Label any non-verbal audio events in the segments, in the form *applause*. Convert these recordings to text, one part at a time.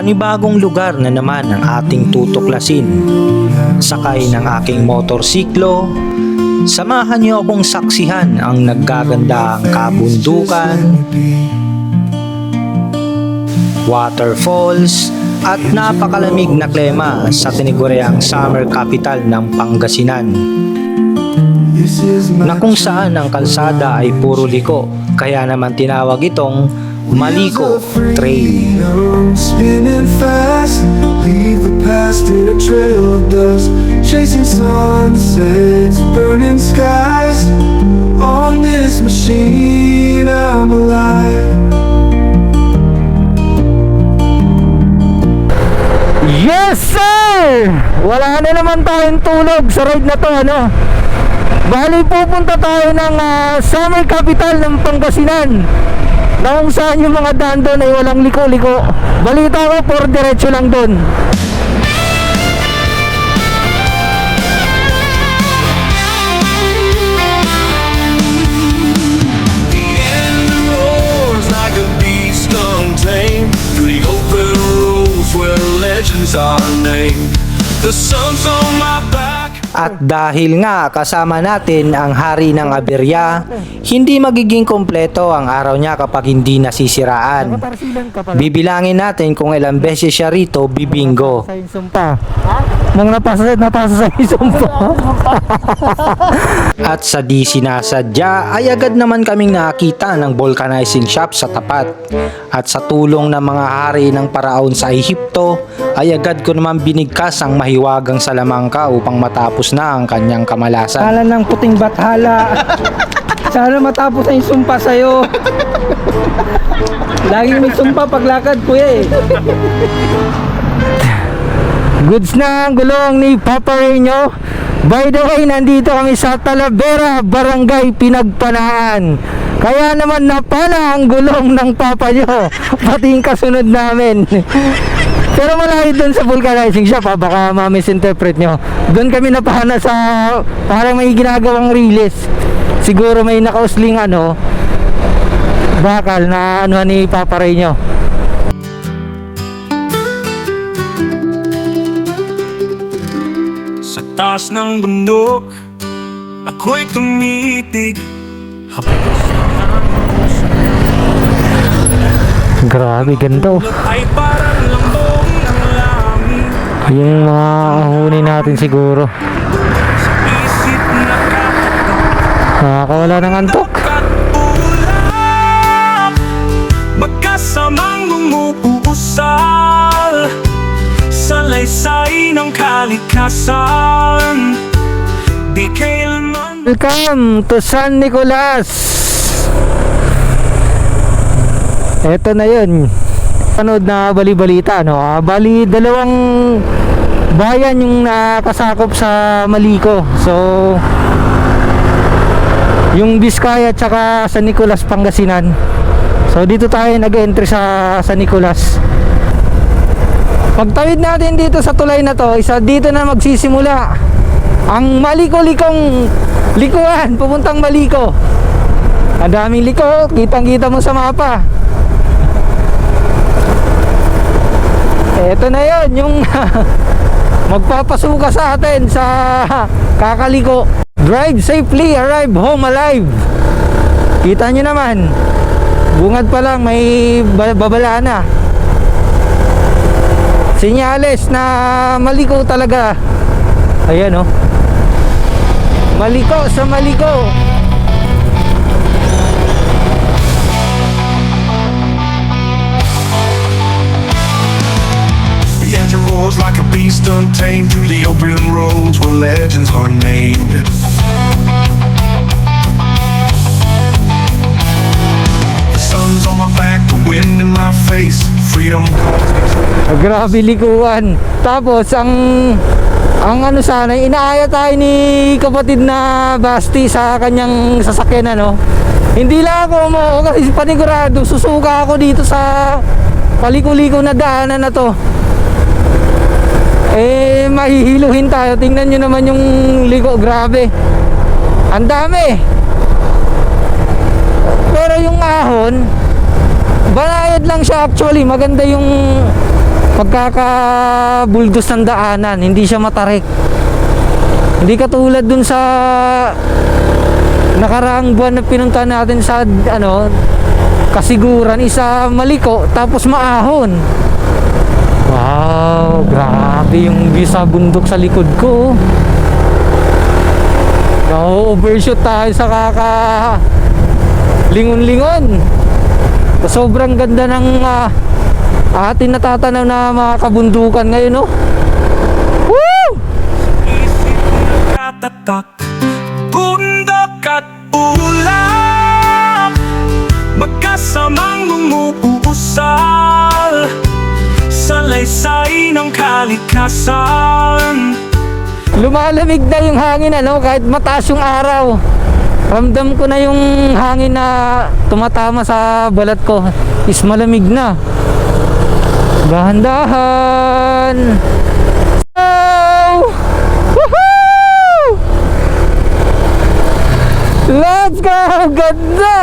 panibagong lugar na naman ang ating tutuklasin. Sakay ng aking motorsiklo, samahan niyo akong saksihan ang naggagandahang kabundukan, waterfalls, at napakalamig na klima sa tinigureang summer capital ng Pangasinan na kung saan ang kalsada ay puro liko kaya naman tinawag itong Maliko Trail. Spinning fast, leave the past in a trail of dust. Chasing sunsets, burning skies. On this machine, I'm alive. Yes sir! Wala na naman tayong tulog sa ride na to ano. Bali pupunta tayo ng ah, summer capital ng Pangasinan. Na kung saan yung mga daan doon ay walang liko-liko. Balita ko, por diretso lang doon. Through the open roads where legends are named. The sun's on. At dahil nga kasama natin ang hari ng aberya, hindi magiging kompleto ang araw niya kapag hindi nasisiraan. Bibilangin natin kung ilang beses siya rito bibingo. Sa. Nang napasa, napasa sa yung sumpa. *laughs* At sa di sinasadya ay agad naman kaming nakita ng vulcanizing shop sa tapat. At sa tulong ng mga hari ng paraon sa Ehipto ay agad ko naman binigkas ang mahiwagang salamangka upang matapos na ang kanyang kamalasan. Kala ng puting bathala. Sana matapos na yung sumpa sa'yo. Lagi may sumpa paglakad kuya eh. Goods na ang gulong ni Papa Reno. By the way, nandito kami sa Talavera, Barangay Pinagpanahan. Kaya naman napana ang gulong ng papa nyo. Pati yung kasunod namin. Pero malayo doon sa vulcanizing shop ha, baka ma-misinterpret nyo. Doon kami napahana sa parang may ginagawang release. Siguro may nakausling ano, bakal na ano ni Papa Ray nyo. Sa taas ng bundok Ako'y tumitig Grabe, ganda oh. Yung mga ahuni natin siguro. Nakakawala ng antok. Magkasamang bumubuusal Sa laysay ng kalikasan Di kailanman Welcome to San Nicolas. Eto na yun. Panood na bali-balita, no? Ah, bali, dalawang bayan yung nakasakop sa Maliko. So, yung Biskaya at saka San Nicolas, Pangasinan. So, dito tayo nag-entry sa San Nicolas. Pagtawid natin dito sa tulay na to, isa dito na magsisimula ang maliko-likong likuan, pupuntang Maliko. Ang daming liko, kitang-kita mo sa mapa. Eto na yon yung *laughs* magpapasuka sa atin sa kakaliko. Drive safely, arrive home alive. Kita nyo naman, bungad pa lang may ba- babala na. Sinyales na maliko talaga. Ayan oh. Maliko sa maliko. Roars like a beast untamed through the open roads where legends are named. The sun's on my back, the wind in my face, freedom to Grabe likuan. Tapos ang ang ano sana, inaaya tayo ni kapatid na Basti sa kanyang sasakyan ano. Hindi lang ako mo kasi panigurado susuka ako dito sa paliko-liko na daanan na to. Eh mahihiluhin tayo. Tingnan nyo naman yung liko, grabe. Ang dami. Pero yung ahon, banayad lang siya actually. Maganda yung pagkakabuldos ng daanan, hindi siya matarik. Hindi katulad dun sa nakaraang buwan na pinunta natin sa ano kasiguran isa maliko tapos maahon wow grabe yung view sa bundok sa likod ko no overshoot tayo sa kaka lingon-lingon. Sobrang ganda ng ah, atin natatanaw na mga kabundukan ngayon no Woo! Isip Salaysay ng kalikasan Lumalamig na yung hangin ano kahit mataas yung araw. Ramdam ko na yung hangin na tumatama sa balat ko is malamig na. Dahan-dahan. Let's go! Ganda!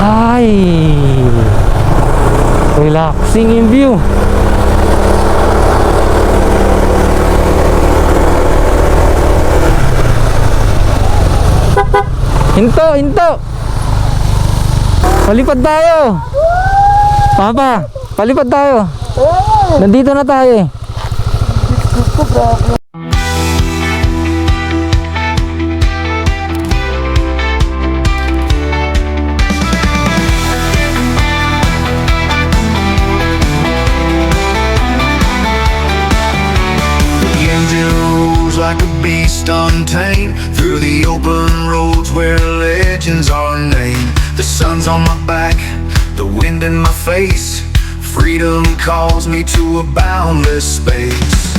*laughs* Ay! Relaxing yung view. Hinto, hinto. Palipad tayo. Papa, palipad tayo. Nandito na tayo eh. Untamed Through the open roads where legends are named. The sun's on my back, the wind in my face. Freedom calls me to a boundless space.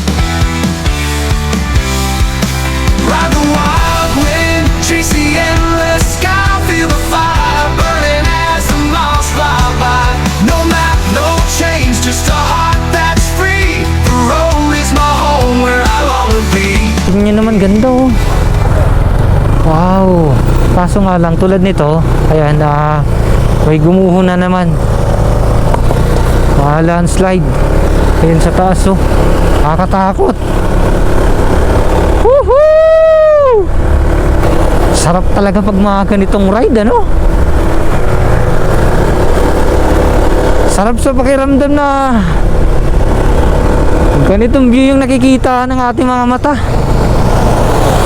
Ride the wild wind, chase the endless sky. Feel the fire burning as the miles fly by. No map, no change, just a heart that's free. The road is my home where I to be Tingnan naman ganda oh. Wow. Kaso nga lang tulad nito, ayan na may gumuho na naman. Mga landslide. Ayan sa taas oh. Nakakatakot. Woohoo! Sarap talaga pag mga ganitong ride ano? Sarap sa pakiramdam na ganitong view yung nakikita ng ating mga mata.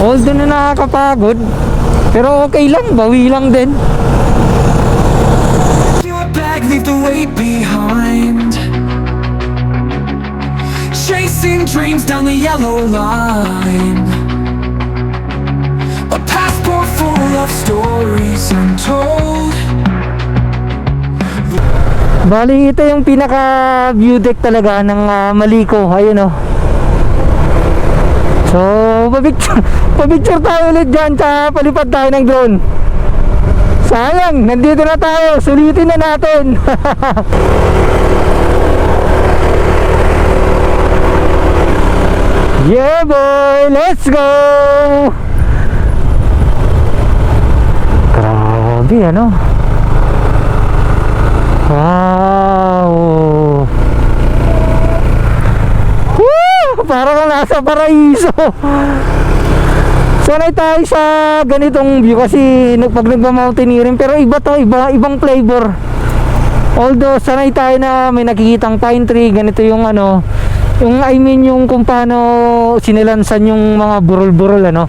Although na nakakapagod, pero okay lang, bawi lang din. Bag, leave the weight behind. Chasing dreams down the yellow line. A passport full of stories untold. Bali, ito yung pinaka view deck talaga ng ah, Maliko. Ayun oh. So, pabicture, *laughs* pabicture tayo ulit dyan sa palipad tayo ng drone. Sayang, nandito na tayo. Sulitin na natin. *laughs* yeah boy, let's go! Grabe ano? Wow! Woo! Parang kang nasa paraiso. Sanay tayo sa ganitong view kasi pag nagpa-mountaineering pero iba to, iba, ibang flavor. Although sanay tayo na may nakikitang pine tree, ganito yung ano, yung I mean yung kung paano sinilansan yung mga burol-burol ano,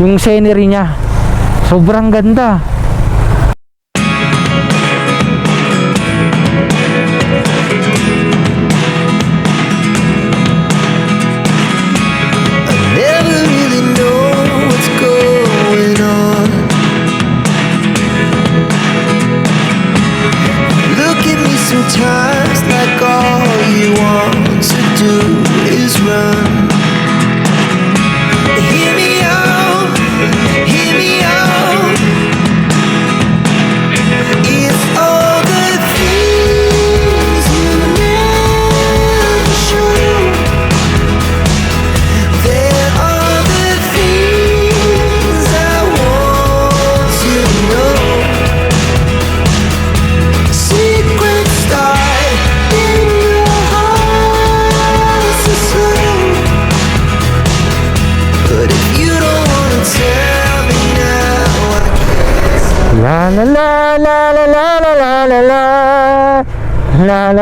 yung scenery niya. Sobrang ganda.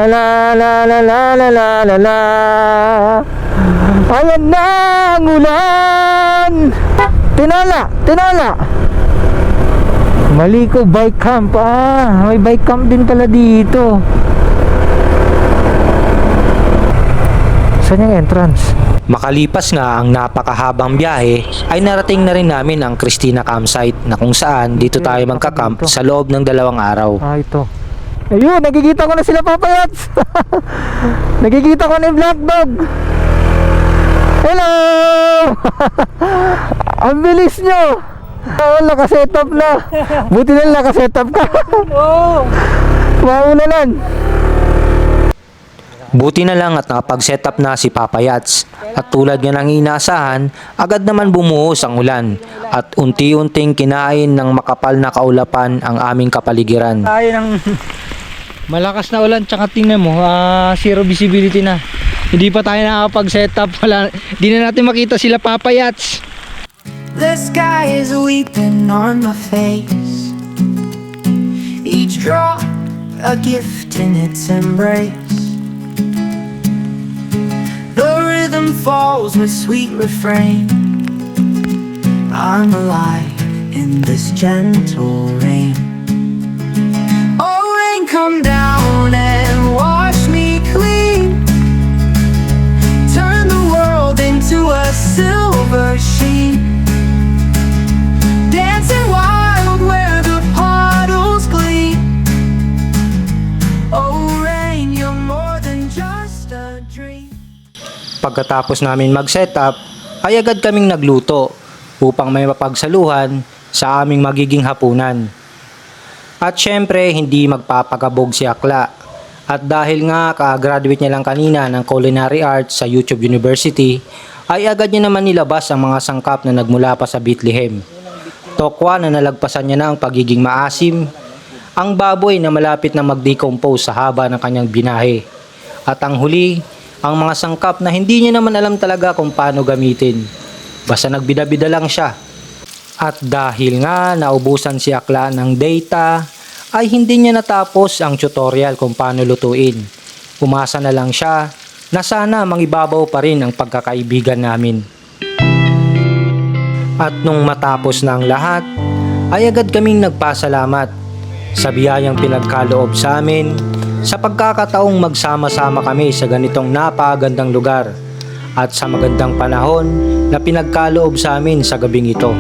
La la la la la la la la Ayan na ang ulan Tinala, tinala Mali ko, bike camp Ah, may bike camp din pala dito Saan yung entrance? Makalipas nga ang napakahabang biyahe ay narating na rin namin ang Christina campsite na kung saan dito tayo magkakamp sa loob ng dalawang araw. Ah, ito. Ayun, nagkikita ko na sila papayats. *laughs* nagkikita ko na yung black dog. Hello! *laughs* Ang bilis nyo! Oh, nakasetup na. Buti na nakasetup ka. Oo. Mauna lang. Buti na lang at nakapag-set up na si Papa Yats. At tulad nga ng inaasahan, agad naman bumuhos ang ulan at unti-unting kinain ng makapal na kaulapan ang aming kapaligiran. Tayo ng *laughs* malakas na ulan tsaka tingnan mo, ah, zero visibility na. Hindi pa tayo nakakapag-setup. Wala, hindi na natin makita sila papayats. The sky is weeping on my face. Each drop a gift in its embrace. The rhythm falls with sweet refrain. I'm alive in this gentle rain. Come down and wash me clean. Turn the world into a silver sheen. Dancing wild where the puddles gleam. Oh, rain, you're more than just a dream. Pagkatapos namin mag-setup, ay agad kaming nagluto upang may mapagsaluhan sa aming magiging hapunan. At syempre, hindi magpapagabog si Akla. At dahil nga ka-graduate niya lang kanina ng Culinary Arts sa YouTube University, ay agad niya naman nilabas ang mga sangkap na nagmula pa sa Bethlehem. Tokwa na nalagpasan niya na ang pagiging maasim, ang baboy na malapit na mag-decompose sa haba ng kanyang binahe. At ang huli, ang mga sangkap na hindi niya naman alam talaga kung paano gamitin. Basta nagbida-bida lang siya. At dahil nga naubusan si Akla ng data, ay hindi niya natapos ang tutorial kung paano lutuin. Umasa na lang siya na sana mangibabaw pa rin ang pagkakaibigan namin. At nung matapos na ang lahat, ay agad kaming nagpasalamat sa biyayang pinagkaloob sa amin sa pagkakataong magsama-sama kami sa ganitong napagandang lugar at sa magandang panahon na pinagkaloob sa amin sa gabing ito.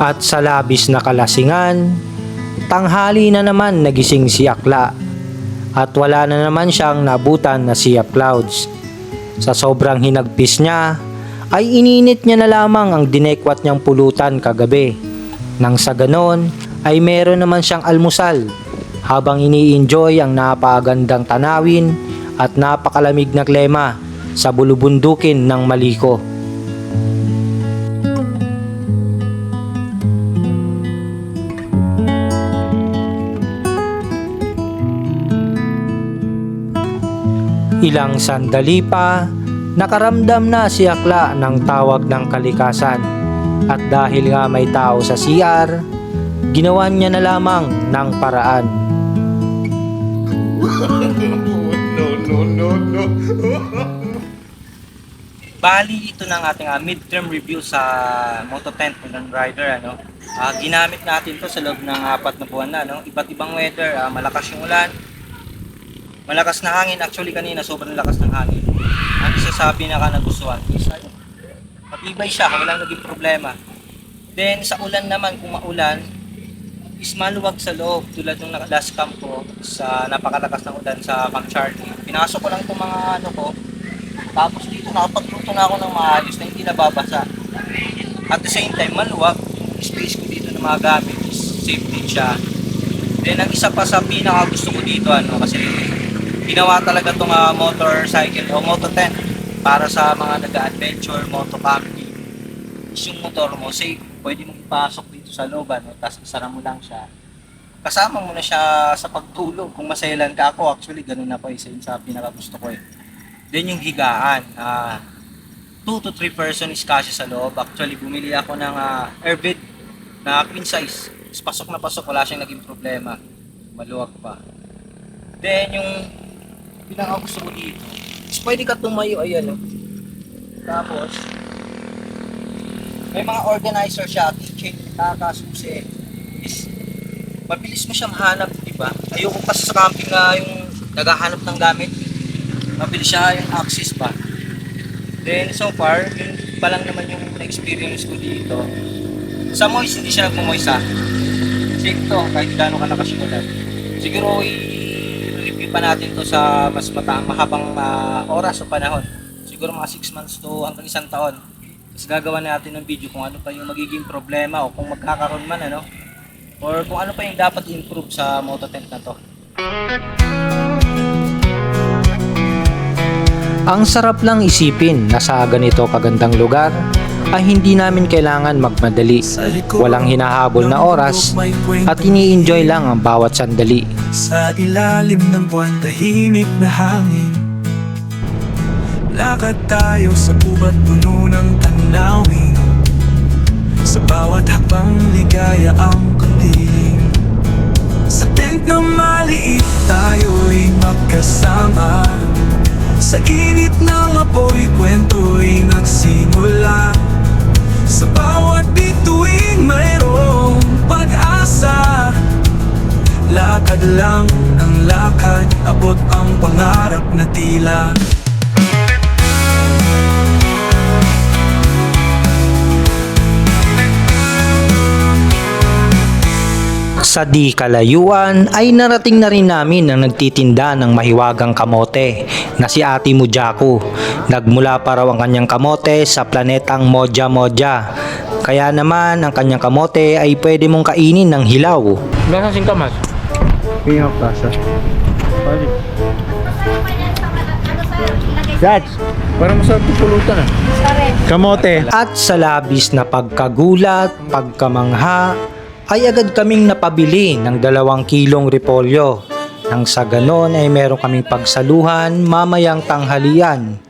At sa labis na kalasingan, tanghali na naman nagising si Akla at wala na naman siyang nabutan na sea clouds. Sa sobrang hinagpis niya, ay ininit niya na lamang ang dinekwat niyang pulutan kagabi. Nang sa ganon, ay meron naman siyang almusal habang ini-enjoy ang napagandang tanawin at napakalamig na klema sa bulubundukin ng Maliko. Ilang sandali pa, nakaramdam na si Akla ng tawag ng kalikasan. At dahil nga may tao sa CR, ginawa niya na lamang ng paraan. Bali, ito na ating ah, midterm review sa Moto Tent ng Rider. Ano? Ah, ginamit natin to sa loob ng apat na buwan na. No? Iba't ibang weather, ah, malakas yung ulan, malakas na hangin. Actually kanina sobrang lakas ng hangin. Ang isa sa pinaka nagustuhan is ayun, matibay siya, walang naging problema. Then sa ulan naman, kung maulan, is maluwag sa loob tulad ng naka- last camp ko sa napakalakas ng ulan sa Camp Charlie. Pinasok ko lang itong mga ano ko, tapos dito nakapagluto na ako ng maayos na hindi nababasa. At the same time, maluwag. Yung space ko dito na mga gamit is safe din siya. Then ang isa pa sa pinaka gusto ko dito ano kasi ginawa talaga tong ah, motorcycle o moto tent para sa mga nag-adventure, moto camping. Is yung motor mo safe, pwede mo ipasok dito sa loob ano, tapos isara mo lang siya. Kasama mo na siya sa pagtulog. Kung masayalan ka ako, actually ganun na po isa yun sa pinaka gusto ko eh. Then yung higaan, ah 2 to 3 person is kasya sa loob. Actually, bumili ako ng ah, airbed na queen size. Tapos pasok na pasok, wala siyang naging problema. Maluwag pa. Then, yung pinaka gusto ko dito, is pwede ka tumayo, ayan o. Tapos, may mga organizer siya, keychain, taka, susi. Is, mabilis mo siyang hanap, di ba? Ayoko kasi sa camping na yung naghahanap ng gamit. Mabilis siya yung access ba. Then so far, yun pa lang naman yung experience ko dito. Sa moist, hindi siya nagmo-moist ha. Safe to, kahit gaano ka nakasimulan. Siguro pa natin to sa mas mata mahabang ah, oras o panahon. Siguro mga 6 months to hanggang isang taon. Tapos gagawa natin ng video kung ano pa yung magiging problema o kung magkakaroon man ano. Or kung ano pa yung dapat improve sa moto tent na to. Ang sarap lang isipin na sa ganito kagandang lugar ay hindi namin kailangan magmadali. Walang hinahabol na oras at ini-enjoy lang ang bawat sandali. Sa ilalim ng buwan tahimik na hangin. Lakad tayo sa pubat puno ng tanawin. Sa bawat hakbang ligaya ang kandiling Sa tent na maliit tayo'y magkasama. Sa init ng apoy kwento'y nagsimula. Sa bawat bituin mayroong pag-asa Lakad lang ng lakad Abot ang pangarap na tila Sa di kalayuan ay narating na rin namin ang nagtitinda ng mahiwagang kamote na si Ate Mujaku. Nagmula pa raw ang kanyang kamote sa planetang Moja Moja. Kaya naman ang kanyang kamote ay pwede mong kainin ng hilaw. Meron sing kamas. Pingang plaza. Dad, parang masarap yung pulutan ah. Kamote. At sa labis na pagkagulat, pagkamangha, ay agad kaming napabili ng dalawang kilong repolyo. Nang sa ganon ay meron kaming pagsaluhan mamayang tanghalian.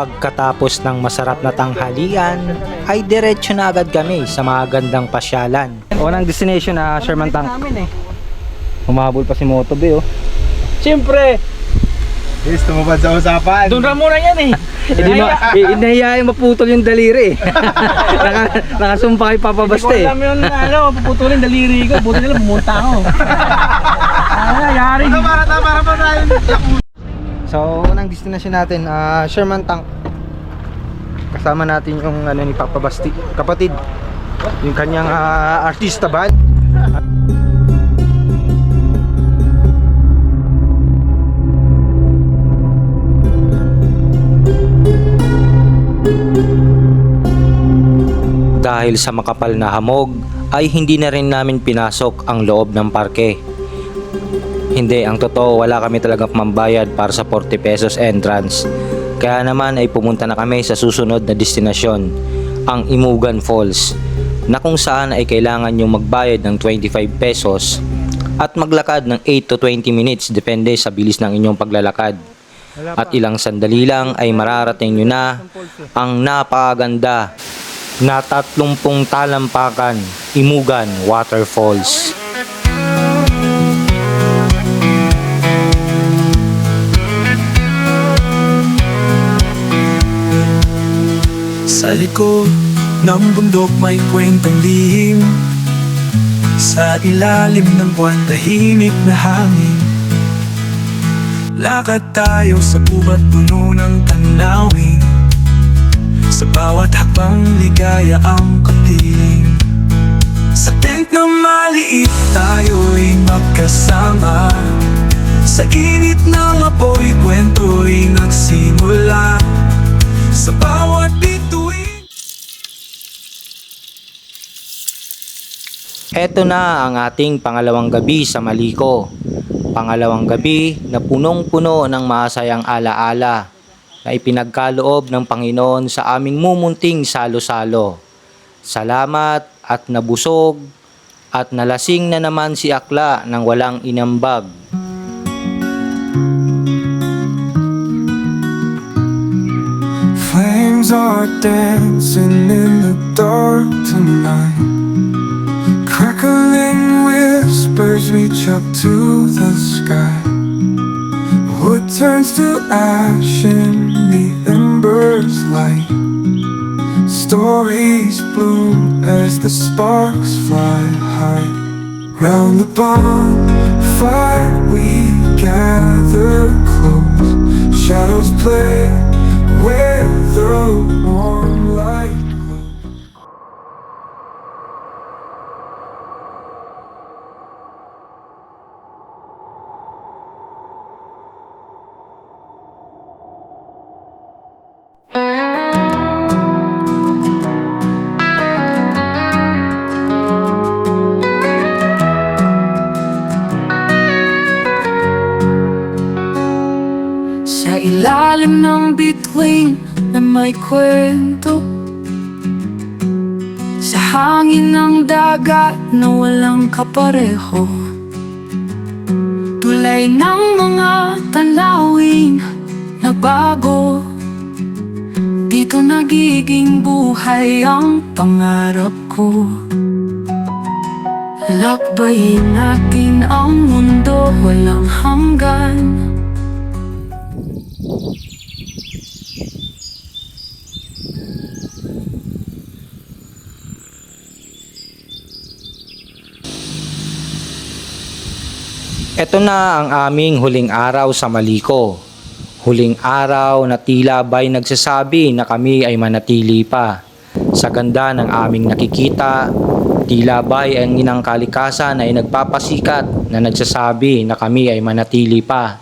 Pagkatapos ng masarap na tanghalian, ay diretso na agad kami sa mga gandang pasyalan. Unang destination na Sherman Tank. Humahabol pa si Motobe oh. Siyempre, Yes, tumupad sa usapan. doon ra muna yan eh. *laughs* Hindi ma, eh, inahiyain maputol yung daliri eh. *laughs* Naka, nakasumpa kay Papa Basta eh. yun, ano, puputulin daliri ko. Buti nila pumunta ako. *laughs* Yari. Ano para ta para pa tayo. So, unang destination natin, ah Sherman Tank. Kasama natin yung ano ni Papa Basti, kapatid. Yung kanyang ah, artista band. Dahil sa makapal na hamog, ay hindi na rin namin pinasok ang loob ng parke. Hindi, ang totoo wala kami talagang mambayad para sa 40 pesos entrance. Kaya naman ay pumunta na kami sa susunod na destinasyon, ang Imugan Falls, na kung saan ay kailangan yung magbayad ng 25 pesos at maglakad ng 8 to 20 minutes depende sa bilis ng inyong paglalakad. At ilang sandali lang ay mararating nyo na ang napakaganda na 30 talampakan, Imugan Waterfalls. Sa likod ng bundok may kwentang lihim. Sa ilalim ng buwan tahimik na hangin. Lakad tayo sa pubat puno ng tanawin. Sa bawat hakbang ligaya ang kapiling. Sa tent na maliit tayo'y magkasama. Sa init ng apoy, kwento'y nagsimula. Sa bawat bituin Eto na ang ating pangalawang gabi sa Maliko. Pangalawang gabi na punong-puno ng masayang alaala na ipinagkaloob ng Panginoon sa aming mumunting salo-salo. Salamat at nabusog at nalasing na naman si Akla ng walang inambag. Flames are dancing in the dark tonight Crackling whispers reach up to the sky. Wood turns to ash in the embers light. Stories bloom as the sparks fly high. Round the bonfire we gather close. Shadows play where the warm may kwento. Sa hangin ng dagat na walang kapareho. Tulay ng mga tanawin na bago. Dito nagiging buhay ang pangarap ko. Lakbayin natin ang mundo walang hanggan Ito na ang aming huling araw sa Maliko. Huling araw na tila ba'y nagsasabi na kami ay manatili pa. Sa ganda ng aming nakikita, tila ba'y ang inang kalikasan ay nagpapasikat na nagsasabi na kami ay manatili pa.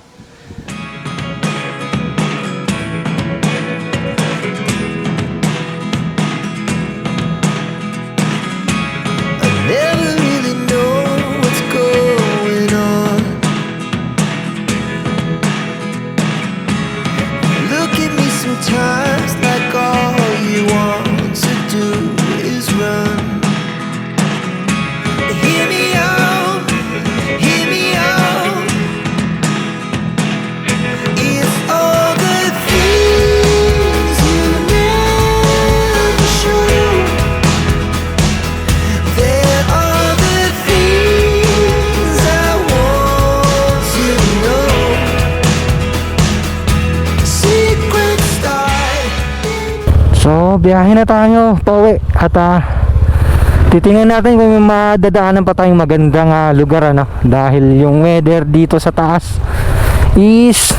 Biyahe na tayo, pauwi. At ah, titingnan natin kung may madadaanan pa tayong magandang ah, lugar ano. Dahil yung weather dito sa taas is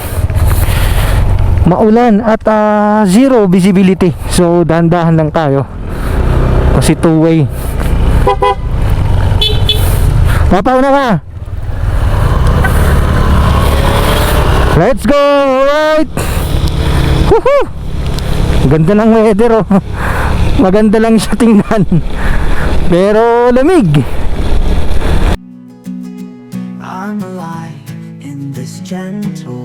maulan at ah, zero visibility. So, dahan-dahan lang tayo. Kasi two-way. Mapauna ka! Let's go! Alright! Woohoo! Ganda ng weather oh. *laughs* Maganda lang siya tingnan. Pero lamig. I'm alive in this gentle